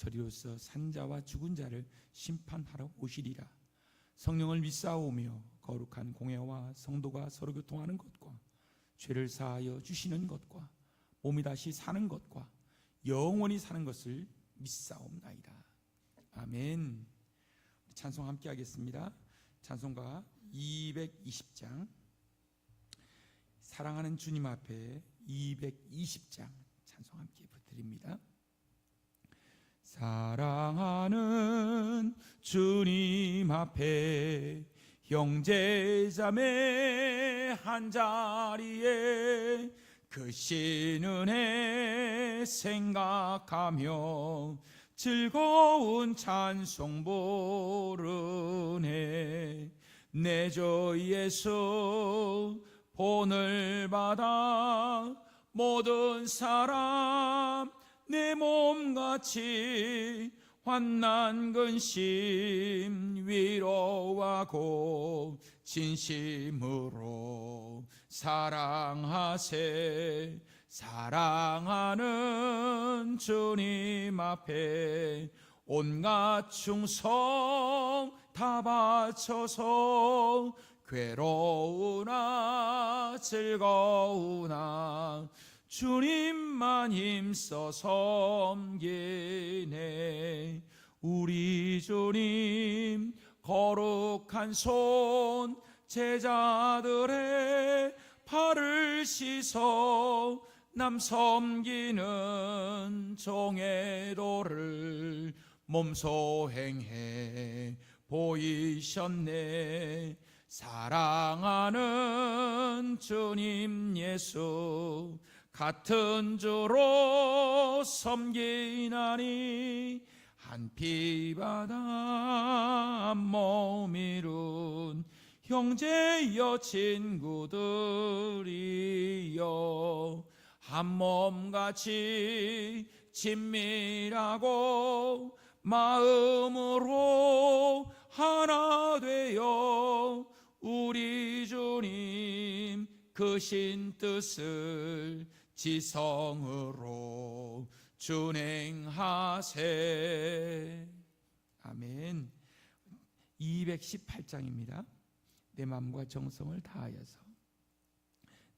저리로서 산자와 죽은 자를 심판하러 오시리라. 성령을 믿사오며 거룩한 공회와 성도가 서로 교통하는 것과 죄를 사하여 주시는 것과 몸이 다시 사는 것과 영원히 사는 것을 믿사옵나이다. 아멘. 찬송 함께 하겠습니다. 찬송가 220장. 사랑하는 주님 앞에 220장 찬송 함께 드립니다. 사랑하는 주님 앞에 형제자매 한 자리에 그 신은혜 생각하며 즐거운 찬송 부르네. 내 주 예수 본을 받아 모든 사람 내 몸같이 환난 근심 위로하고 진심으로 사랑하세. 사랑하는 주님 앞에 온갖 충성 다 바쳐서 괴로우나 즐거우나 주님만 힘써 섬기네. 우리 주님 거룩한 손 제자들의 발을 씻어 남 섬기는 종의 도를 몸소 행해 보이셨네. 사랑하는 주님 예수 같은 주로 섬기나니 한 피바다 한 몸이룬 형제여 친구들이여 한 몸같이 친밀하고 마음으로 하나 되어 우리 주님 그신 뜻을 지성으로 준행하세. 아멘. 218장입니다. 내 마음과 정성을 다하여서.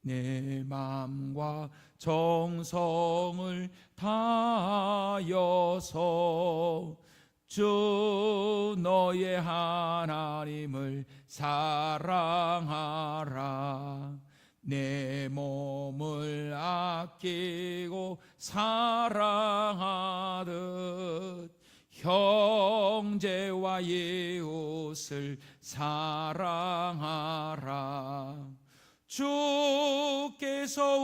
내 마음과 정성을 다하여서 주 너의 하나님을 사랑하라 내 몸을 아끼고 사랑하듯 형제와 이웃을 사랑하라. 주께서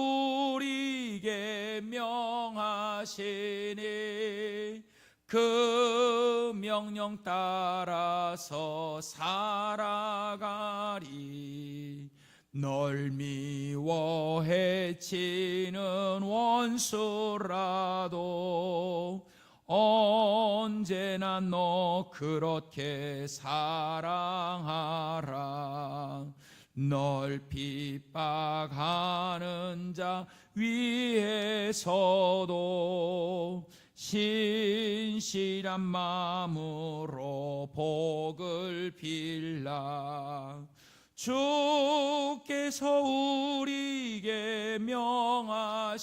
우리에게 명하시니 그 명령 따라서 살아가리 널 미워 해치는 원수라도 언제나 너 그렇게 사랑하라. 널 핍박하는 자 위에서도 신실한 마음으로 복을 빌라 주께서 우리에게 명하시니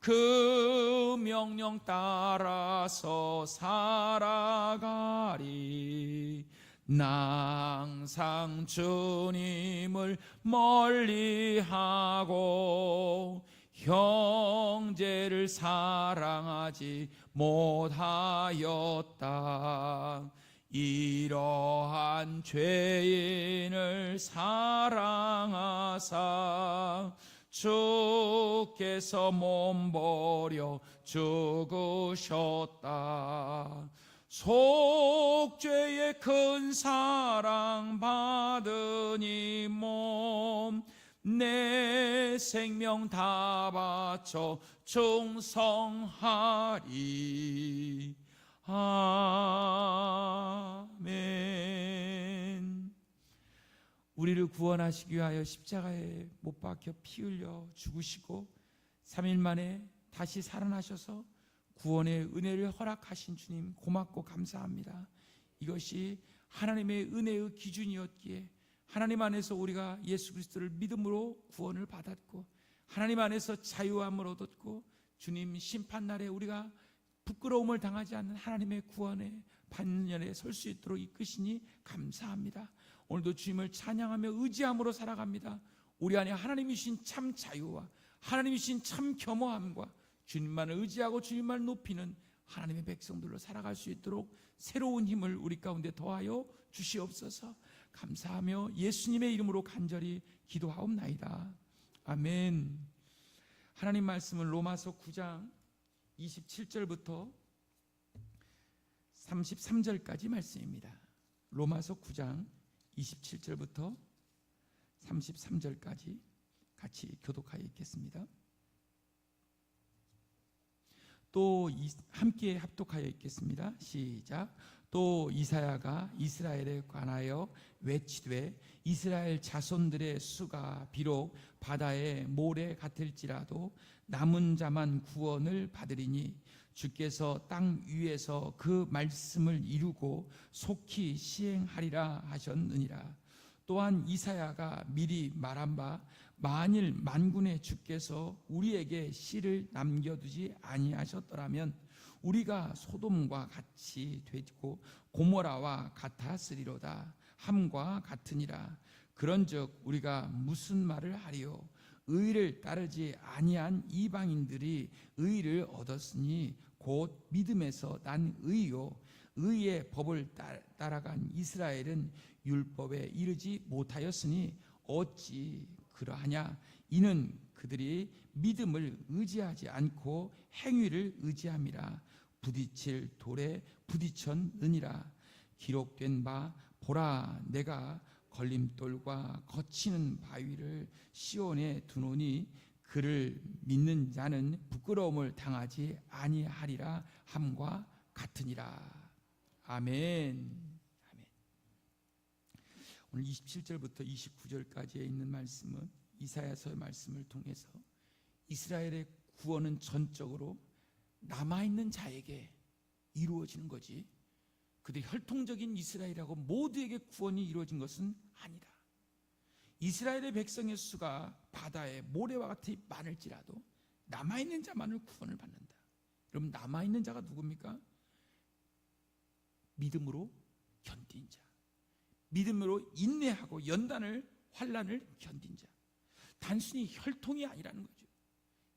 그 명령 따라서 살아가리 나 항상 주님을 멀리하고 형제를 사랑하지 못하였다. 이러한 죄인을 사랑하사 주께서 몸버려 죽으셨다. 속죄의 큰 사랑 받으니 몸 내 생명 다 바쳐 충성하리 아멘 우리를 구원하시기 위하여 십자가에 못 박혀 피 흘려 죽으시고 3일 만에 다시 살아나셔서 구원의 은혜를 허락하신 주님 고맙고 감사합니다. 이것이 하나님의 은혜의 기준이었기에 하나님 안에서 우리가 예수 그리스도를 믿음으로 구원을 받았고 하나님 안에서 자유함을 얻었고 주님 심판 날에 우리가 부끄러움을 당하지 않는 하나님의 구원의 반면에 설 수 있도록 이끄시니 감사합니다. 오늘도 주님을 찬양하며 의지함으로 살아갑니다. 우리 안에 하나님이신 참 자유와 하나님이신 참 겸허함과 주님만을 의지하고 주님만을 높이는 하나님의 백성들로 살아갈 수 있도록 새로운 힘을 우리 가운데 더하여 주시옵소서. 감사하며 예수님의 이름으로 간절히 기도하옵나이다. 아멘. 하나님 말씀은 로마서 9장 27절부터 33절까지 말씀입니다. 로마서 9장 27절부터 33절까지 같이 교독하여 읽겠습니다. 또 이- 함께 합독하여 읽겠습니다. 시작. 또 이사야가 이스라엘에 관하여 외치되 이스라엘 자손들의 수가 비록 바다의 모래 같을지라도 남은 자만 구원을 받으리니 주께서 땅 위에서 그 말씀을 이루고 속히 시행하리라 하셨느니라. 또한 이사야가 미리 말한 바 만일 만군의 주께서 우리에게 씨를 남겨두지 아니하셨더라면 우리가 소돔과 같이 되고 고모라와 같았으리로다. 함과 같으니라. 그런즉 우리가 무슨 말을 하리요? 의를 따르지 아니한 이방인들이 의를 얻었으니 곧 믿음에서 난 의요. 의의 법을 따- 따라간 이스라엘은 율법에 이르지 못하였으니 어찌 그러하냐? 이는 그들이 믿음을 의지하지 않고 행위를 의지함이라 부딪힐 돌에 부딪혔느니라 기록된 바 보라 내가 걸림돌과 거치는 바위를 시온에 두노니 그를 믿는 자는 부끄러움을 당하지 아니하리라 함과 같으니라 아멘. 아멘. 오늘 27절부터 29절까지에 있는 말씀은 이사야서의 말씀을 통해서 이스라엘의 구원은 전적으로 남아 있는 자에게 이루어지는 거지. 그들 혈통적인 이스라엘하고 모두에게 구원이 이루어진 것은 아니다. 이스라엘의 백성의 수가 바다의 모래와 같이 많을지라도 남아 있는 자만을 구원을 받는다. 그럼 남아 있는 자가 누굽니까? 믿음으로 견딘 자. 믿음으로 인내하고 연단을 환란을 견딘 자. 단순히 혈통이 아니라는 거죠.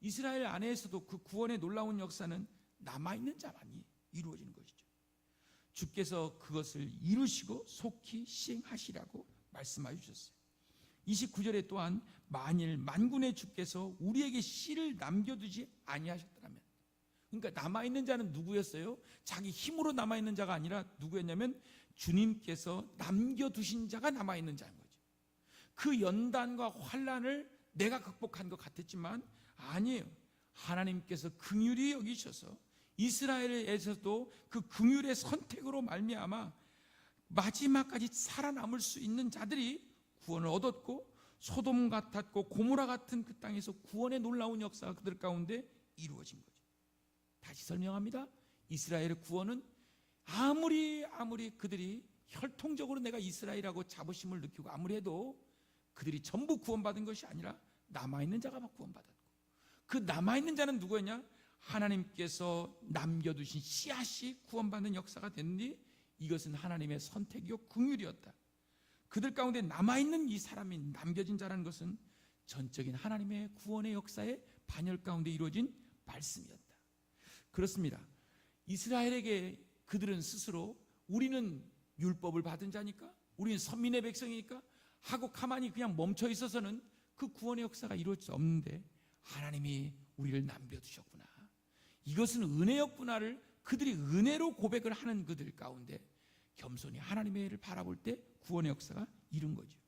이스라엘 안에서도 그 구원의 놀라운 역사는 남아 있는 자만이 이루어지는 것이죠. 주께서 그것을 이루시고 속히 시행하시라고 말씀하여 주셨어요. 29절에 또한 만일 만군의 주께서 우리에게 씨를 남겨두지 아니하셨더라면 그러니까 남아 있는 자는 누구였어요? 자기 힘으로 남아 있는 자가 아니라 누구였냐면 주님께서 남겨두신 자가 남아 있는 자인 거죠. 그 연단과 환란을 내가 극복한 것 같았지만 아니에요. 하나님께서 긍휼히 여기셔서 이스라엘에서도 그 긍휼의 선택으로 말미암아 마지막까지 살아남을 수 있는 자들이 구원을 얻었고 소돔 같았고 고모라 같은 그 땅에서 구원의 놀라운 역사가 그들 가운데 이루어진 거죠. 다시 설명합니다. 이스라엘의 구원은 아무리 아무리 그들이 혈통적으로 내가 이스라엘하고 자부심을 느끼고 아무리 해도 그들이 전부 구원받은 것이 아니라 남아있는 자가 구원받았고 그 남아있는 자는 누구였냐? 하나님께서 남겨두신 씨앗이 구원받는 역사가 됐니? 이것은 하나님의 선택이요 긍휼이었다. 그들 가운데 남아있는 이 사람이 남겨진 자라는 것은 전적인 하나님의 구원의 역사의 반열 가운데 이루어진 말씀이었다. 그렇습니다. 이스라엘에게 그들은 스스로 우리는 율법을 받은 자니까 우리는 선민의 백성이니까 하고 가만히 그냥 멈춰 있어서는 그 구원의 역사가 이루어질 수 없는데 하나님이 우리를 남겨두셨구나. 이것은 은혜였구나를 그들이 은혜로 고백을 하는 그들 가운데 겸손히 하나님의 애를 바라볼 때 구원의 역사가 이룬 거죠.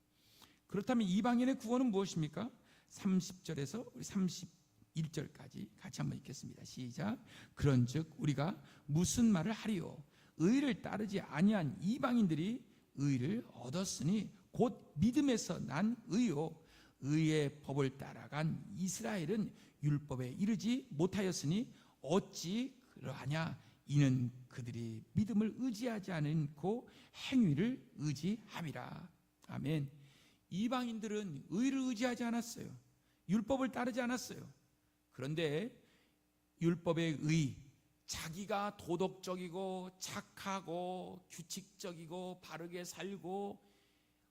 그렇다면 이방인의 구원은 무엇입니까? 30절에서 우리 31절까지 같이 한번 읽겠습니다. 시작. 그런즉 우리가 무슨 말을 하리요? 의를 따르지 아니한 이방인들이 의를 얻었으니 곧 믿음에서 난 의요. 의의 법을 따라간 이스라엘은 율법에 이르지 못하였으니 어찌 그러하냐? 이는 그들이 믿음을 의지하지 않고 행위를 의지함이라. 아멘. 이방인들은 의를 의지하지 않았어요. 율법을 따르지 않았어요. 그런데 율법의 의, 자기가 도덕적이고 착하고 규칙적이고 바르게 살고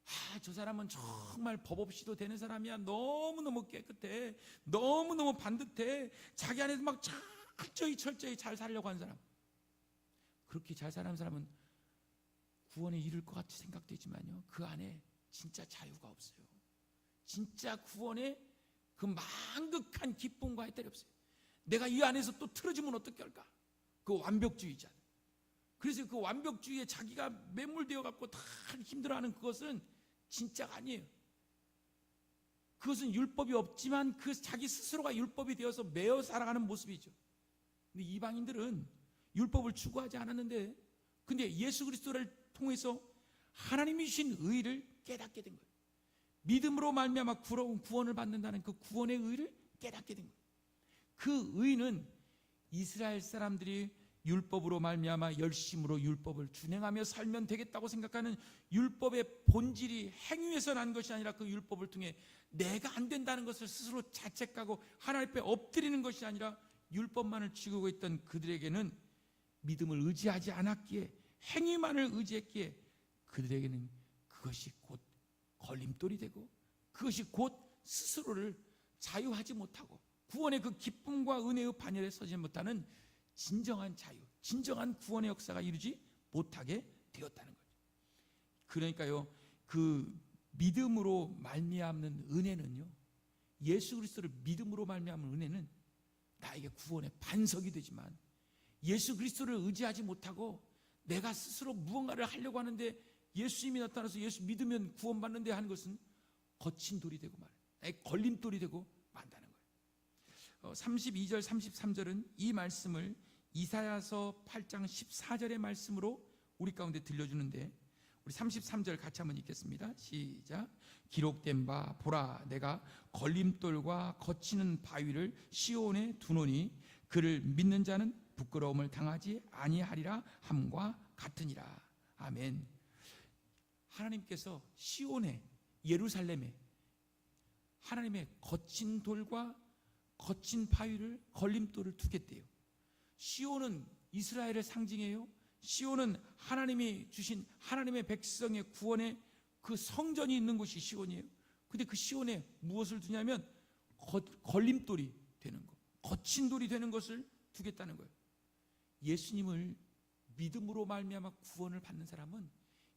아, 저 사람은 정말 법 없이도 되는 사람이야. 너무너무 깨끗해. 너무너무 반듯해. 자기 안에서 막 철저히 철저히 잘 살려고 하는 사람. 그렇게 잘 사는 사람은 구원에 이를 것 같이 생각되지만요. 그 안에 진짜 자유가 없어요. 진짜 구원의 그 망극한 기쁨과 해탈이 없어요. 내가 이 안에서 또 틀어지면 어떻게 할까? 그 완벽주의자. 그래서 그 완벽주의에 자기가 매몰되어 갖고 다 힘들어하는 그것은 진짜가 아니에요. 그것은 율법이 없지만 그 자기 스스로가 율법이 되어서 매어 살아가는 모습이죠. 근데 이방인들은 율법을 추구하지 않았는데 근데 예수 그리스도를 통해서 하나님이 주신 의를 깨닫게 된 거예요. 믿음으로 말미암아 구원을 받는다는 그 구원의 의를 깨닫게 된 거예요. 그 의는 이스라엘 사람들이 율법으로 말미암아 열심으로 율법을 준행하며 살면 되겠다고 생각하는 율법의 본질이 행위에서 난 것이 아니라 그 율법을 통해 내가 안 된다는 것을 스스로 자책하고 하나님 앞에 엎드리는 것이 아니라 율법만을 지키고 있던 그들에게는 믿음을 의지하지 않았기에 행위만을 의지했기에 그들에게는 그것이 곧 걸림돌이 되고 그것이 곧 스스로를 자유하지 못하고 구원의 그 기쁨과 은혜의 반열에 서지 못하는 진정한 자유, 진정한 구원의 역사가 이루지 못하게 되었다는 거죠. 그러니까요, 그 믿음으로 말미암는 은혜는요, 예수 그리스도를 믿음으로 말미암는 은혜는 나에게 구원의 반석이 되지만 예수 그리스도를 의지하지 못하고 내가 스스로 무언가를 하려고 하는데 예수님이 나타나서 예수 믿으면 구원받는데 하는 것은 거친 돌이 되고 말, 걸림돌이 되고. 32절, 33절은 이 말씀을 이사야서 8장 14절의 말씀으로 우리 가운데 들려주는데 우리 33절 같이 한번 읽겠습니다. 시작. 기록된 바 보라 내가 걸림돌과 거치는 바위를 시온에 두노니 그를 믿는 자는 부끄러움을 당하지 아니하리라 함과 같으니라. 아멘. 하나님께서 시온에 예루살렘에 하나님의 거친 돌과 거친 바위를 걸림돌을 두겠대요. 시온은 이스라엘을 상징해요. 시온은 하나님이 주신 하나님의 백성의 구원의 그 성전이 있는 곳이 시온이에요. 근데 그 시온에 무엇을 두냐면 거, 걸림돌이 되는 거, 거친 돌이 되는 것을 두겠다는 거예요. 예수님을 믿음으로 말미암아 구원을 받는 사람은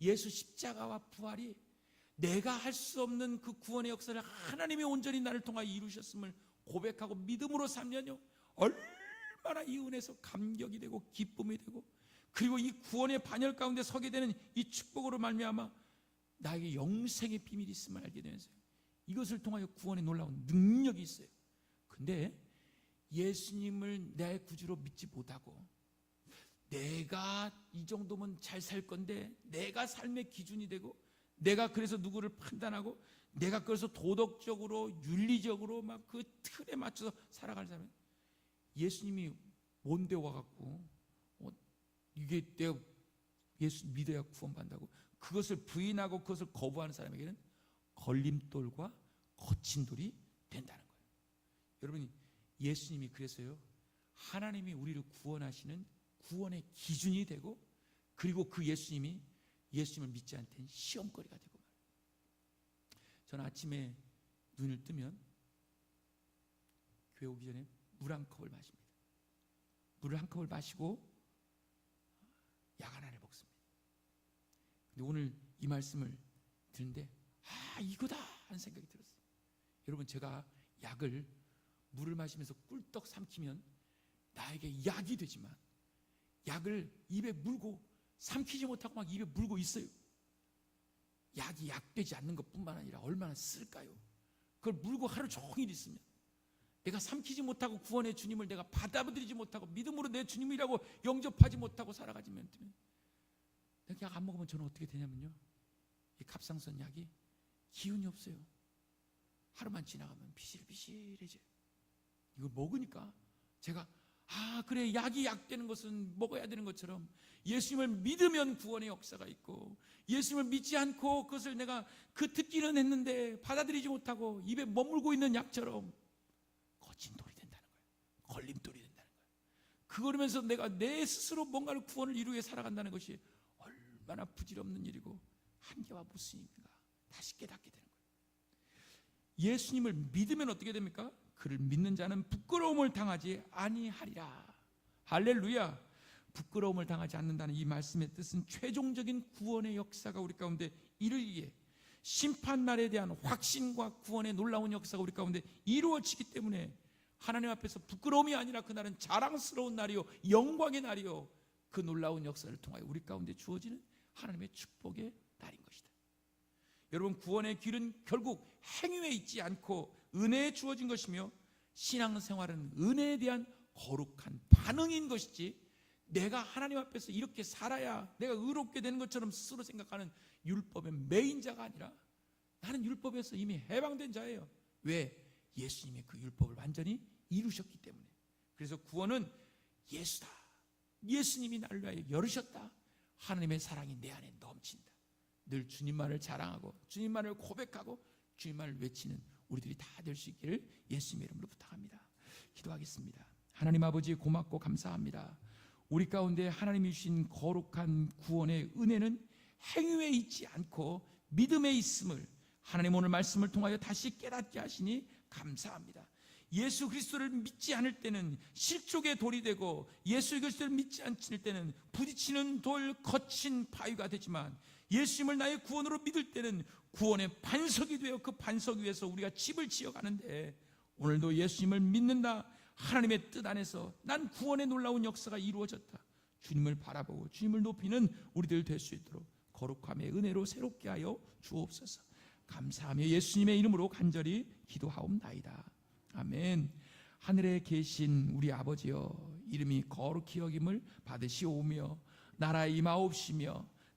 예수 십자가와 부활이 내가 할 수 없는 그 구원의 역사를 하나님이 온전히 나를 통하여 이루셨음을 고백하고 믿음으로 삼면요 얼마나 이 은혜에서 감격이 되고 기쁨이 되고 그리고 이 구원의 반열 가운데 서게 되는 이 축복으로 말미암아 나에게 영생의 비밀이 있음을 알게 되면서 이것을 통하여 구원의 놀라운 능력이 있어요. 근데 예수님을 내 구주로 믿지 못하고 내가 이 정도면 잘 살 건데 내가 삶의 기준이 되고 내가 그래서 누구를 판단하고 내가 그래서 도덕적으로 윤리적으로 막 그 틀에 맞춰서 살아갈 사람 예수님이 뭔데 와갖고 어, 이게 내가 예수 믿어야 구원받는다고 그것을 부인하고 그것을 거부하는 사람에게는 걸림돌과 거친 돌이 된다는 거예요. 여러분 예수님이 그래서요 하나님이 우리를 구원하시는 구원의 기준이 되고 그리고 그 예수님이 예수님을 믿지 않던 시험거리가 되고. 저는 아침에 눈을 뜨면 교회 오기 전에 물 한 컵을 마십니다. 물을 한 컵을 마시고 약 하나를 먹습니다. 근데 오늘 이 말씀을 듣는데 아 이거다 하는 생각이 들었어요. 여러분 제가 약을 물을 마시면서 꿀떡 삼키면 나에게 약이 되지만 약을 입에 물고 삼키지 못하고 막 입에 물고 있어요. 약이 약되지 않는 것뿐만 아니라 얼마나 쓸까요? 그걸 물고 하루 종일 있으면 내가 삼키지 못하고 구원의 주님을 내가 받아들이지 못하고 믿음으로 내 주님이라고 영접하지 못하고 살아가지면 내가 약 안 먹으면 저는 어떻게 되냐면요. 이 갑상선 약이 기운이 없어요. 하루만 지나가면 비실비실해져요. 이걸 먹으니까 제가 아 그래 약이 약되는 것은 먹어야 되는 것처럼 예수님을 믿으면 구원의 역사가 있고 예수님을 믿지 않고 그것을 내가 그 듣기는 했는데 받아들이지 못하고 입에 머물고 있는 약처럼 거친 돌이 된다는 거예요. 걸림돌이 된다는 거예요. 그러면서 내가 내 스스로 뭔가를 구원을 이루어 살아간다는 것이 얼마나 부질없는 일이고 한계와 무슨인가 다시 깨닫게 되는 거예요. 예수님을 믿으면 어떻게 됩니까? 그를 믿는 자는 부끄러움을 당하지 아니하리라. 할렐루야. 부끄러움을 당하지 않는다는 이 말씀의 뜻은 최종적인 구원의 역사가 우리 가운데 이르기에 심판 날에 대한 확신과 구원의 놀라운 역사가 우리 가운데 이루어지기 때문에 하나님 앞에서 부끄러움이 아니라 그날은 자랑스러운 날이요 영광의 날이요 그 놀라운 역사를 통하여 우리 가운데 주어지는 하나님의 축복의 날인 것이다. 여러분 구원의 길은 결국 행위에 있지 않고 은혜에 주어진 것이며 신앙생활은 은혜에 대한 거룩한 반응인 것이지 내가 하나님 앞에서 이렇게 살아야 내가 의롭게 되는 것처럼 스스로 생각하는 율법의 메인자가 아니라 나는 율법에서 이미 해방된 자예요. 왜? 예수님의 그 율법을 완전히 이루셨기 때문에. 그래서 구원은 예수다. 예수님이 나를 위하여 열으셨다. 하나님의 사랑이 내 안에 넘친다. 늘 주님만을 자랑하고 주님만을 고백하고 주님만을 외치는 우리들이 다 될 수 있기를 예수님의 이름으로 부탁합니다. 기도하겠습니다. 하나님 아버지 고맙고 감사합니다. 우리 가운데 하나님이 주신 거룩한 구원의 은혜는 행위에 있지 않고 믿음에 있음을 하나님 오늘 말씀을 통하여 다시 깨닫게 하시니 감사합니다. 예수 그리스도를 믿지 않을 때는 실족의 돌이 되고 예수 그리스도를 믿지 않을 때는 부딪히는 돌 거친 바위가 되지만 예수님을 나의 구원으로 믿을 때는 구원의 반석이 되어 그 반석 위에서 우리가 집을 지어가는데 오늘도 예수님을 믿는다. 하나님의 뜻 안에서 난 구원의 놀라운 역사가 이루어졌다. 주님을 바라보고 주님을 높이는 우리들 될 수 있도록 거룩함의 은혜로 새롭게 하여 주옵소서. 감사하며 예수님의 이름으로 간절히 기도하옵나이다. 아멘. 하늘에 계신 우리 아버지여 이름이 거룩히 여김을 받으시오며 나라에 임하옵시며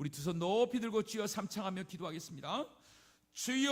우리 두 손 높이 들고 주여 삼창하며 기도하겠습니다. 주여